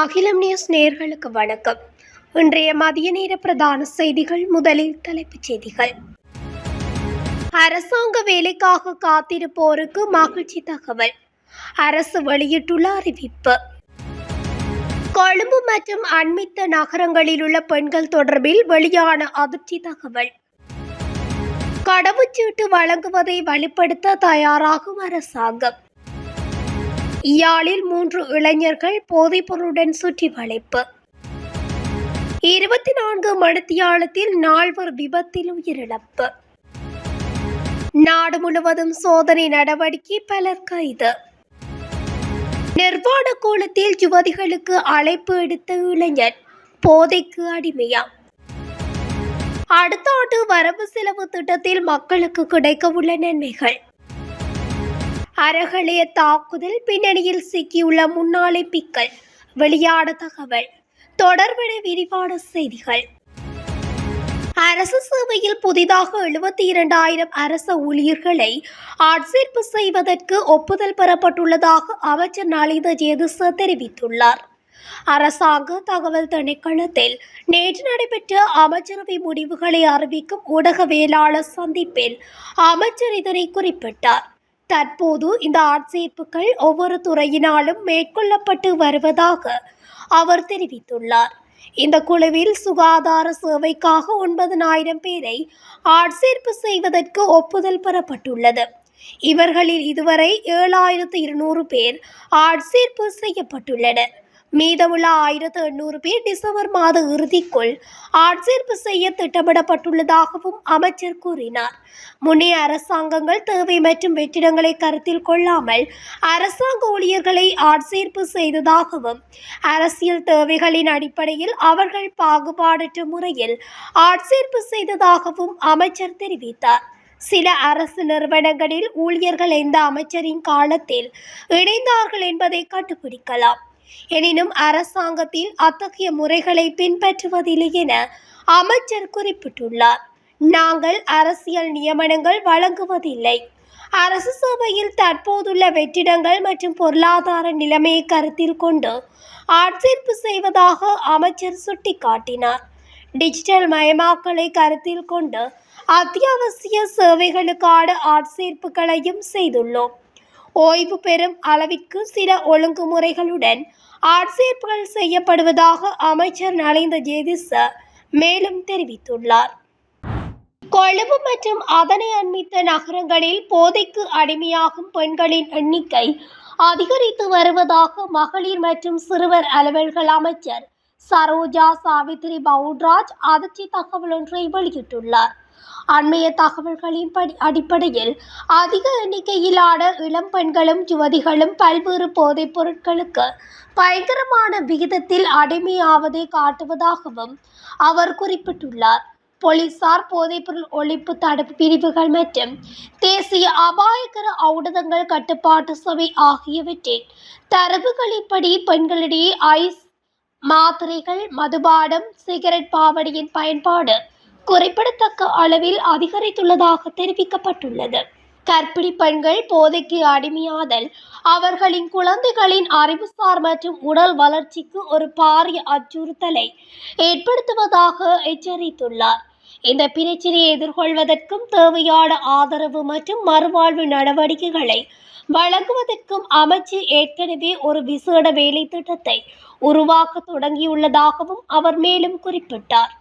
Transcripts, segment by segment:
அகிலம் நியூஸ் நேர்களுக்கு வணக்கம். இன்றைய மதிய நேர பிரதான செய்திகள் முதலில் தலைப்புச் செய்திகள். அரசாங்க வேலைக்காக காத்திருப்போருக்கு மகிழ்ச்சி தகவல். அரசு வெளியிட்டுள்ள அறிவிப்பு. கொழும்பு மற்றும் அண்மித்த நகரங்களில் உள்ள பெண்கள் தொடர்பில் வெளியான அதிர்ச்சி தகவல். கடவுச்சீட்டு வழங்குவதை வலுப்படுத்த தயாராகும் அரசாங்கம். யாழில் மூன்று இளைஞர்கள் போதைப்பொருளுடன் சுற்றி வளைப்பு இருபத்தி நான்கு மணித்தியாலத்தில் நால்வர் விபத்தில் உயிரிழப்பு. நாடு முழுவதும் சோதனை நடவடிக்கை பலர் கைது. நிர்வாண கோலத்தில் யுவதிகளுக்கு அழைப்பு எடுத்த இளைஞர் போதைக்கு அடிமையா? அடுத்த ஆண்டு வரவு செலவு திட்டத்தில் மக்களுக்கு கிடைக்க உள்ள நன்மைகள். அறகளைய தாக்குதல் பின்னணியில் சிக்கியுள்ள முன்னாள் பிக்கள். வெளியான தகவல். தொடர்பட விரிவான செய்திகள். அரசு சேவையில் புதிதாக எழுபத்தி இரண்டாயிரம் அரச ஊழியர்களை ஆட்சேர்ப்பு செய்வதற்கு ஒப்புதல் பெறப்பட்டுள்ளதாக அமைச்சர் நளித ஜேதிச தெரிவித்துள்ளார். அரசாங்க தகவல் திணைக்களத்தில் நேற்று நடைபெற்ற அமைச்சரவை முடிவுகளை அறிவிக்கும் ஊடகவியலாளர் சந்திப்பில் அமைச்சர் இதனை குறிப்பிட்டார். தற்போது இந்த ஆட்சேர்ப்புகள் ஒவ்வொரு துறையினாலும் மேற்கொள்ளப்பட்டு வருவதாக அவர் தெரிவித்துள்ளார். இந்த குழுவில் சுகாதார சேவைக்காக ஒன்பதனாயிரம் பேரை ஆட்சேர்ப்பு செய்வதற்கு ஒப்புதல் பெறப்பட்டுள்ளது. இவர்களில் இதுவரை ஏழாயிரத்து இருநூறு பேர் ஆட்சேர்ப்பு செய்யப்பட்டுள்ளனர். மீதமுள்ள ஆயிரத்து எண்ணூறு பேர் டிசம்பர் மாத இறுதிக்குள் ஆட்சேர்ப்பு செய்ய திட்டமிடப்பட்டுள்ளதாகவும் அமைச்சர் கூறினார். முன்னைய அரசாங்கங்கள் தேவை மற்றும் வெற்றிடங்களை கருத்தில் கொள்ளாமல் அரசாங்க ஊழியர்களை ஆட்சேர்ப்பு செய்ததாகவும் அரசியல் தேவைகளின் அடிப்படையில் அவர்கள் பாகுபாடற்ற முறையில் ஆட்சேர்ப்பு செய்ததாகவும் அமைச்சர் தெரிவித்தார். சில அரசு நிறுவனங்களில் ஊழியர்கள் எந்த அமைச்சரின் காலத்தில் இணைந்தார்கள் என்பதை கண்டுபிடிக்கலாம். எனினும் அரசாங்கத்தில் அத்தகைய முறைகளை பின்பற்றுவதில்லை என அமைச்சர் குறிப்பிட்டுள்ளார். நாங்கள் அரசியல் நியமனங்கள் வழங்குவதில்லை. அரசு சேவையில் தற்போதுள்ள வெற்றிடங்கள் மற்றும் பொருளாதார நிலைமையை கருத்தில் கொண்டு ஆட்சேர்ப்பு செய்வதாக அமைச்சர் சுட்டிக்காட்டினார். டிஜிட்டல் மயமாக்கலை கருத்தில் கொண்டு அத்தியாவசிய சேவைகளுக்கான ஆட்சேர்ப்புகளையும் செய்துள்ளோம். ஓய்வு பெறும் அளவிற்கு சில ஒழுங்குமுறைகளுடன் ஆட்சேர்ப்புகள் செய்யப்படுவதாக அமைச்சர் நலிந்த ஜேதிச மேலும் தெரிவித்துள்ளார். கொழும்பு மற்றும் அதனை அண்மித்த நகரங்களில் போதைக்கு அடிமையாகும் பெண்களின் எண்ணிக்கை அதிகரித்து வருவதாக மகளிர் மற்றும் சிறுவர் அலுவல்கள் அமைச்சர் சரோஜா சாவித்ரி பவுட்ராஜ் அதிர்ச்சி தகவல் ஒன்றை வெளியிட்டுள்ளார். அண்மைய தகவல்களின் படி அடிப்படையில் அதிக எண்ணிக்கையிலான இளம் பெண்களும் யுவதிகளும் பல்வேறு போதைப் பொருட்களுக்கு பயங்கரமான விகிதத்தில் அடிமையாவதை காட்டுவதாகவும் அவர் குறிப்பிட்டுள்ளார். போலீசார் போதைப்பொருள் ஒழிப்பு தடுப்பு பிரிவுகள் மற்றும் தேசிய அபாயகர ஔடதங்கள் கட்டுப்பாட்டு சபை ஆகியவற்றின் தரவுகளின்படி பெண்களிடையே ஐஸ் மாத்திரைகள் மதுபானம் சிகரெட் பாவடியின் பயன்பாடு குறிப்பிடத்தக்க அளவில் அதிகரித்துள்ளதாக தெரிவிக்கப்பட்டுள்ளது. கர்ப்பிணி பெண்கள் போதைக்கு அடிமையாதல் அவர்களின் குழந்தைகளின் அறிவுசார் மற்றும் உடல் வளர்ச்சிக்கு ஒரு பாரிய அச்சுறுத்தலை ஏற்படுத்துவதாக எச்சரித்துள்ளார். இந்த பிரச்சினையை எதிர்கொள்வதற்கும் தேவையான ஆதரவு மற்றும் மறுவாழ்வு நடவடிக்கைகளை வழங்குவதற்கும் அமைச்சு ஏற்கனவே ஒரு விசேட வேலை திட்டத்தை உருவாக்க தொடங்கியுள்ளதாகவும் அவர் மேலும் குறிப்பிட்டார்.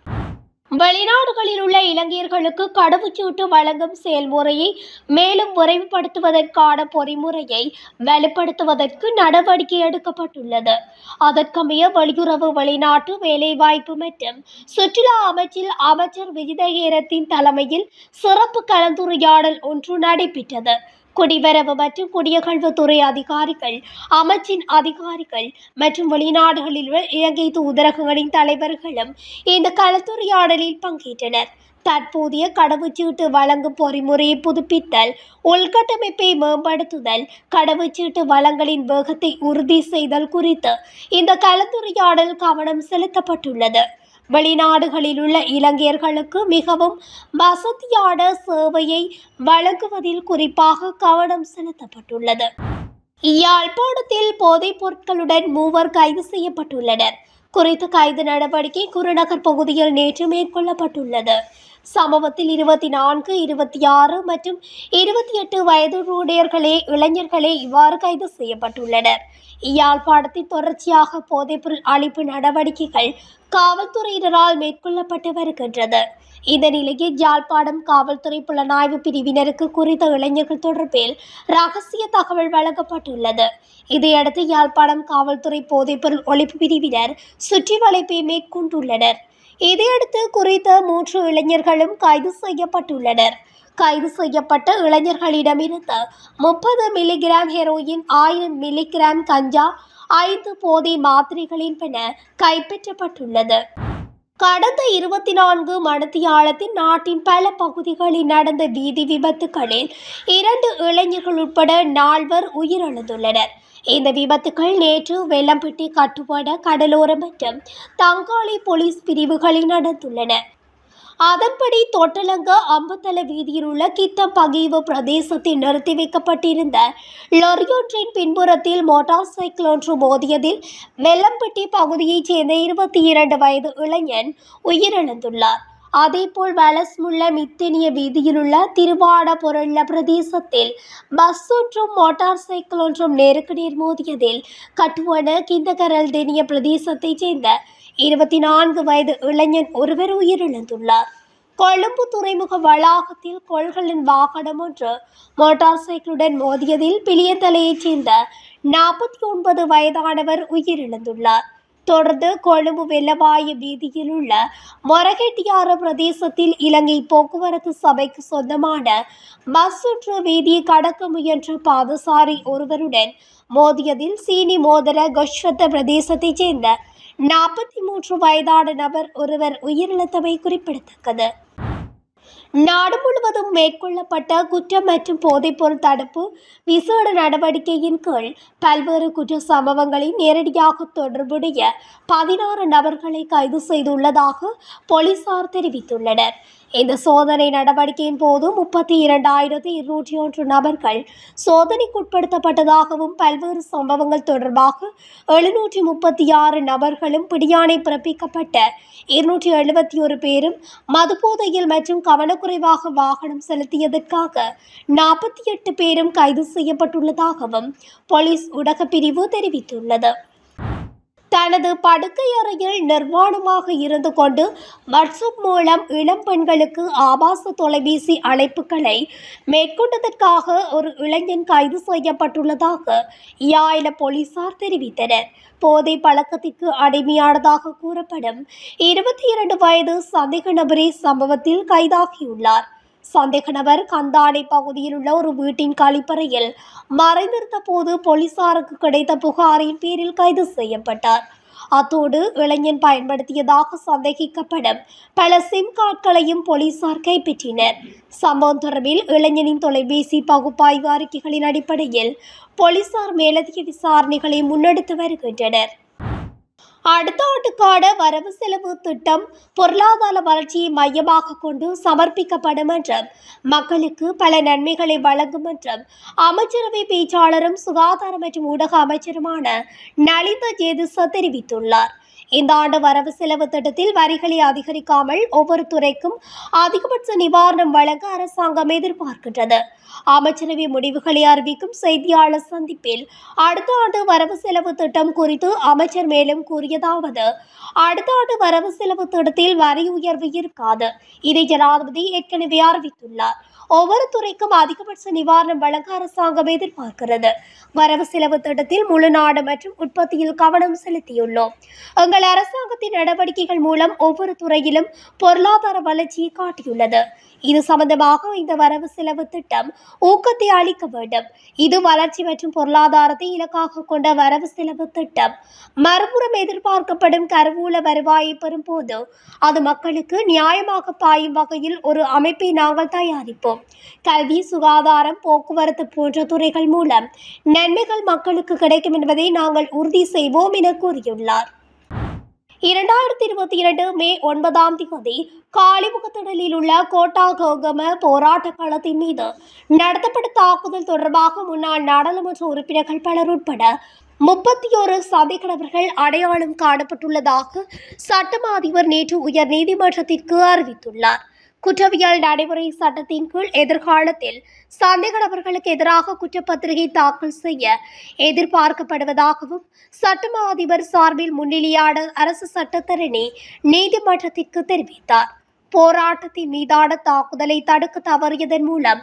வெளிநாடுகளில் உள்ள இலங்கையர்களுக்கு கடவுச்சீட்டு வழங்கும் செயல்முறையை மேலும் விரைவுபடுத்துவதற்கான பொறிமுறையை வலுப்படுத்துவதற்கு நடவடிக்கை எடுக்கப்பட்டுள்ளது. அதற்கமைய வெளியுறவு வெளிநாட்டு வேலைவாய்ப்பு மற்றும் சுற்றுலா அமைச்சில் அமைச்சர் விஜிதகேரத்தின் தலைமையில் சிறப்பு கலந்துரையாடல் ஒன்று நடைபெற்றது. குடிவரவு மற்றும் குடியகழ்வுத்துறை அதிகாரிகள் அமைச்சின் அதிகாரிகள் மற்றும் வெளிநாடுகளில் உள்ள இலங்கை தூதரகங்களின் தலைவர்களும் இந்த கலந்துரையாடலில் பங்கேற்றனர். தற்போதைய கடவுச்சீட்டு வழங்கும் பொறிமுறையை புதுப்பித்தல் உள்கட்டமைப்பை மேம்படுத்துதல் கடவுச்சீட்டு வளங்களின் வேகத்தை உறுதி செய்தல் குறித்து இந்த கலந்துரையாடல் கவனம் செலுத்தப்பட்டுள்ளது. வெளிநாடுகளில் உள்ள இலங்கையர்களுக்கு மிகவும் வசதியான சேவையை வழங்குவதில் குறிப்பாக கவனம் செலுத்தப்பட்டுள்ளது. யாழ்ப்பாணத்தில் போதைப் பொருட்களுடன் மூவர் கைது செய்யப்பட்டுள்ளனர். குறித்த கைது நடவடிக்கை குருநகர் பகுதியில் நேற்று மேற்கொள்ளப்பட்டுள்ளது. சம்பவத்தில் இருபத்தி நான்கு இருபத்தி ஆறு மற்றும் இருபத்தி எட்டு வயதுடையர்களே இளைஞர்களே இவ்வாறு கைது செய்யப்பட்டுள்ளனர். யாழ்ப்பாணத்தில் தொடர்ச்சியாக போதைப்பொருள் அழிப்பு நடவடிக்கைகள் காவல்துறையினரால் மேற்கொள்ளப்பட்டு வருகின்றது. இந்த நிலையில் யாழ்ப்பாணம் காவல்துறை புலனாய்வு பிரிவினருக்கு குறித்த இளைஞர்கள் தொடர்பில் ரகசிய தகவல் வழங்கப்பட்டுள்ளது. இதையடுத்து யாழ்ப்பாணம் காவல்துறை போதைப்பொருள் ஒழிப்பு பிரிவினர் சுற்றி வளைப்பை மேற்கொண்டுள்ளனர். இதையடுத்து குறித்த மூன்று இளைஞர்களும் கைது செய்யப்பட்டுள்ளனர். கைது செய்யப்பட்ட இளைஞர்களிடமிருந்து முப்பது மில்லிகிராம் ஹெரோயின் ஆயிரம் மில்லிகிராம் கஞ்சா ஐந்து போதை மாத்திரைகளின் பின கைப்பற்றப்பட்டுள்ளது. கடந்த இருபத்தி நான்கு மணித்தியாலத்தில் நாட்டின் பல பகுதிகளில் நடந்த வீதி விபத்துகளில் இரண்டு இளைஞர்கள் உட்பட நால்வர் உயிரிழந்துள்ளனர். இந்த விபத்துகள் நேற்று வெள்ளம்பட்டி கட்டுப்பாட கடலோரம் மற்றும் தங்காளி போலீஸ் பிரிவுகளில் நடந்துள்ளன. அதன்படி தொட்டலங்க அம்பத்தல வீதியில் உள்ள கித்தம் பகீவு பிரதேசத்தில் நிறுத்தி வைக்கப்பட்டிருந்த லொரியொன்றின் பின்புறத்தில் மோட்டார் சைக்கிள் ஒன்று மோதியதில் வெள்ளம்பட்டி பகுதியைச் சேர்ந்த இருபத்தி இரண்டு வயது இளைஞன் உயிரிழந்துள்ளார். அதேபோல் வலஸ்முள்ள மித்தேனிய வீதியிலுள்ள திருவாடபுரள்ள பிரதேசத்தில் பஸ் ஒன்றும் மோட்டார் சைக்கிள் ஒன்றும் நேருக்கு நேர் மோதியதில் கட்டுவன கிந்தகரல் தெனிய பிரதேசத்தைச் சேர்ந்த இருபத்தி நான்கு வயது இளைஞன் ஒருவர் உயிரிழந்துள்ளார். கொழும்பு துறைமுக வளாகத்தில் கொள்களின் வாகனம் ஒன்று மோட்டார் சைக்கிளுடன் மோதியதில் பிளியந்தலையைச் சேர்ந்த நாற்பத்தி ஒன்பது வயதானவர் உயிரிழந்துள்ளார். தொடர்ந்து கொழும்பு வெள்ளவாய வீதியில் உள்ள மொரகெட்டியாறு பிரதேசத்தில் இலங்கை போக்குவரத்து சபைக்கு சொந்தமான பஸ் சுற்று வீதியை கடக்க முயன்ற பாதசாரி ஒருவருடன் மோதியதில் சீனி மோதர கொஷ்வத்த பிரதேசத்தைச் சேர்ந்த நாற்பத்தி மூன்று வயதான நபர் ஒருவர் உயிரிழந்தமை குறிப்பிடத்தக்கது. நாடு முழுவதும் மேற்கொள்ளப்பட்ட குற்றம் மற்றும் போதைப்பொருள் தடுப்பு விசேட நடவடிக்கையின் கீழ் பல்வேறு குற்ற சம்பவங்களில் நேரடியாக தொடர்புடைய பதினாறு நபர்களை கைது செய்துள்ளதாக போலீசார் தெரிவித்துள்ளனர். இந்த சோதனை நடவடிக்கையின் போது முப்பத்தி இரண்டாயிரத்தி இருநூற்றி ஒன்று நபர்கள் சோதனைக்குட்படுத்தப்பட்டதாகவும் பல்வேறு சம்பவங்கள் தொடர்பாக எழுநூற்றி முப்பத்தி ஆறு நபர்களும் பிடியாணை பிறப்பிக்கப்பட்ட இருநூற்றி எழுபத்தி ஒரு பேரும் மதுபோதையில் மற்றும் கவனக்குறைவாக வாகனம் செலுத்தியதற்காக நாற்பத்தி எட்டு பேரும் கைது செய்யப்பட்டுள்ளதாகவும் போலீஸ் ஊடகப் பிரிவு தெரிவித்துள்ளது. தனது படுக்கையறையில் நிர்வாணமாக இருந்து கொண்டு வாட்ஸ்அப் மூலம் இளம் பெண்களுக்கு ஆபாச தொலைபேசி அழைப்புகளை மேற்கொண்டதற்காக ஒரு இளைஞன் கைது செய்யப்பட்டுள்ளதாக யாயில போலீசார் தெரிவித்தனர். போதை பழக்கத்திற்கு அடிமையானதாக கூறப்படும் இருபத்தி இரண்டு வயது சந்தேக நபரே சம்பவத்தில் கைதாகியுள்ளார். சந்தேக நபர் கந்தானை பகுதியில் உள்ள ஒரு வீட்டின் கழிப்பறையில் மறைந்திருந்த போது போலீசாருக்கு கிடைத்த புகாரின் பேரில் கைது செய்யப்பட்டார். அத்தோடு இளைஞன் பயன்படுத்தியதாக சந்தேகிக்கப்படும் பல சிம் கார்டுகளையும் போலீசார் கைப்பற்றினர். சம்பவம் தொடர்பில் இளைஞனின் தொலைபேசி பகுப்பாய்வு அறிக்கைகளின் அடிப்படையில் போலீசார் மேலதிக விசாரணைகளை முன்னெடுத்து வருகின்றனர். அடுத்த ஆண்டுக்கான வரவு செலவு திட்டம் பொருளாதார வளர்ச்சியை மையமாக கொண்டு சமர்ப்பிக்கப்படும் என்றும் மக்களுக்கு பல நன்மைகளை வழங்கும் என்றும் அமைச்சரவை பேச்சாளரும் சுகாதார மற்றும் ஊடக அமைச்சருமான நலிந்த ஜேதிச தெரிவித்துள்ளார். இந்த ஆண்டு வரவு செலவு திட்டத்தில் வரிகளை அதிகரிக்காமல் ஒவ்வொரு துறைக்கும் அதிகபட்ச நிவாரணம் வழங்க அரசாங்கம் எதிர்பார்க்கின்றது. அமைச்சரவை முடிவுகளை அறிவிக்கும் செய்தியாளர் சந்திப்பில் அடுத்த ஆண்டு வரவு செலவு திட்டம் குறித்து அமைச்சர் மேலும் கூறியதாவது அடுத்த ஆண்டு வரவு செலவு திட்டத்தில் வரி உயர்வு இருக்காது. இதை ஜனாதிபதி ஏற்கனவே அறிவித்துள்ளார். ஒவ்வொரு துறைக்கும் அதிகபட்ச நிவாரணம் வழங்க அரசாங்கம் எதிர்பார்க்கிறது. வரவு செலவு திட்டத்தில் முழு நாடு மற்றும் உற்பத்தியில் கவனம் செலுத்தியுள்ளோம். எங்கள் அரசாங்கத்தின் நடவடிக்கைகள் மூலம் ஒவ்வொரு துறையிலும் பொருளாதார வளர்ச்சியை காட்டியுள்ளது. இது சம்பந்தமாக இந்த வரவு செலவு திட்டம் ஊக்கத்தை அளிக்க வேண்டும். இது வளர்ச்சி மற்றும் பொருளாதாரத்தை இலக்காக கொண்ட வரவு செலவு திட்டம். மறுபுறம் எதிர்பார்க்கப்படும் கருவூல வருவாயை பெறும்போது அது மக்களுக்கு நியாயமாக பாயும் வகையில் ஒரு அமைப்பை நாங்கள் தயாரிப்போம். கல்வி சுகாதாரம் போக்குவரத்து போன்ற துறைகள் மூலம் நன்மைகள் மக்களுக்கு கிடைக்கும் என்பதை நாங்கள் உறுதி செய்வோம் என கூறியுள்ளார். இரண்டாயிரத்தி இருபத்தி இரண்டு மே ஒன்பதாம் தேதி காலிமுகத்திடலில் உள்ள கோட்டா கோகம போராட்ட களத்தின் மீது நடத்தப்பட்ட தாக்குதல் தொடர்பாக முன்னாள் நாடாளுமன்ற உறுப்பினர்கள் பலர் உட்பட முப்பத்தி ஒரு சதிகளவர்கள் அடையாளம் காணப்பட்டுள்ளதாக சட்டமா அதிபர் நேற்று உயர் நீதிமன்றத்திற்கு அறிவித்துள்ளார். குற்றவியல் நடைமுறை சட்டத்தின் கீழ் எதிர்காலத்தில் சந்தேக நபர்களுக்கு எதிராக குற்றப்பத்திரிகை தாக்கல் செய்ய எதிர்பார்க்கப்படுவதாகவும் சட்டமா அதிபர் சார்பில் முன்னிலையான அரசு சட்டத்தரணி நீதிமன்றத்திற்கு தெரிவித்தார். போராட்டத்தின் மீதான தாக்குதலை தடுக்க தவறியதன் மூலம்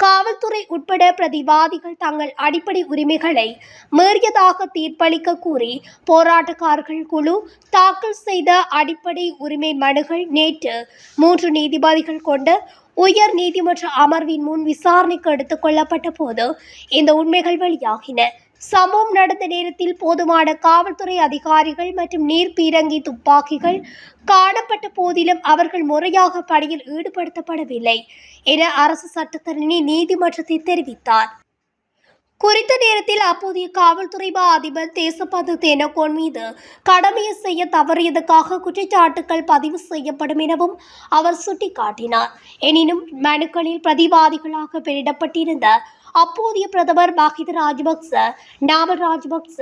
காவல்துறை உட்பட பிரதிவாதிகள் தங்கள் அடிப்படை உரிமைகளை மீறியதாக தீர்ப்பளிக்க கூறி போராட்டக்காரர்கள் குழு தாக்கல் செய்த அடிப்படை உரிமை மனுகள் நேற்று மூன்று நீதிபதிகள் கொண்ட உயர் நீதிமன்ற அமர்வின் முன் விசாரணைக்கு எடுத்துக் கொள்ளப்பட்ட போது இந்த உண்மைகள் வெளியாகின. சம்பவம் நடந்த நேரத்தில் போதுமான காவல்துறை அதிகாரிகள் மற்றும் நீர் பீரங்கி துப்பாக்கிகள் காணப்பட்ட போதிலும் அவர்கள் முறையாக பணியில் ஈடுபடுத்தப்படவில்லை என அரசு சட்டத்தரணி நீதிமன்றத்தில் தெரிவித்தார். குறித்த நேரத்தில் அப்போதைய காவல்துறை மா அதிபர் தேசபந்து தேனகோன் மீது கடமையை செய்ய தவறியதற்காக குற்றச்சாட்டுகள் பதிவு செய்யப்படும் எனவும் அவர் சுட்டிக்காட்டினார். எனினும் மனுக்களில் பிரதிவாதிகளாக பெயரிடப்பட்டிருந்த அப்போதைய பிரதமர் மஹித ராஜபக்ச நாமல் ராஜபக்ச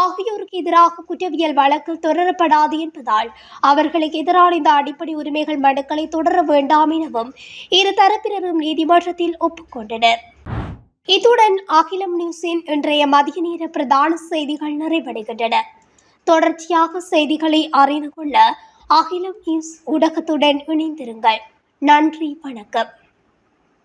ஆகியோருக்கு எதிராக குற்றவியல் வழக்கு தொடரப்படாது என்பதால் அவர்களுக்கு எதிரான இந்த அடிப்படை உரிமைகள் மனுக்களை தொடர வேண்டாம் எனவும் இரு தரப்பினரும் நீதிமன்றத்தில் ஒப்புக்கொண்டனர். இத்துடன் அகிலம் நியூஸின் இன்றைய மதிய நேர பிரதான செய்திகள் நிறைவடைகின்றன. தொடர்ச்சியாக செய்திகளை அறிந்து கொள்ள அகிலம் நியூஸ் ஊடகத்துடன் இணைந்திருங்கள். நன்றி வணக்கம்.